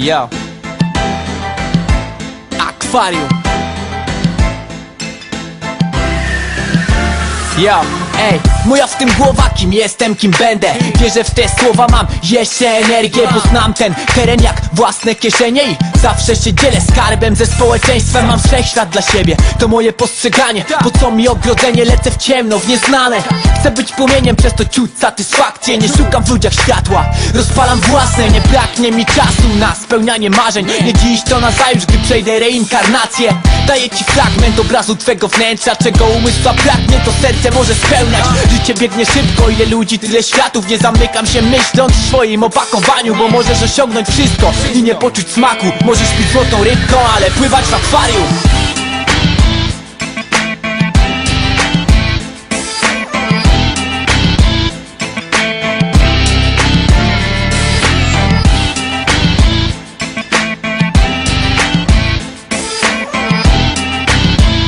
Yo. Akwarium. Yo, ej, moja w tym głowa, kim jestem, kim będę? Wierzę w te słowa, mam jeszcze energię Bo znam ten teren jak własne kieszenie I zawsze się dzielę skarbem ze społeczeństwem. Mam wszechświat dla siebie, to moje postrzeganie Po co mi ogrodzenie, lecę w ciemno, w nieznane. Chcę być płomieniem, przez to czuć satysfakcję. Nie szukam w ludziach światła, rozpalam własne. Nie braknie mi czasu na spełnianie marzeń. Nie dziś, to na zajutrz, gdy przejdę reinkarnację. Daję ci fragment obrazu twego wnętrza Czego umysł zabraknie, to serce może spełniać. Życie biegnie szybko, ile ludzi, tyle światów. Nie zamykam się myśląc w swoim opakowaniu Bo możesz osiągnąć wszystko i nie poczuć smaku. Możesz być złotą rybką, ale pływać w akwarium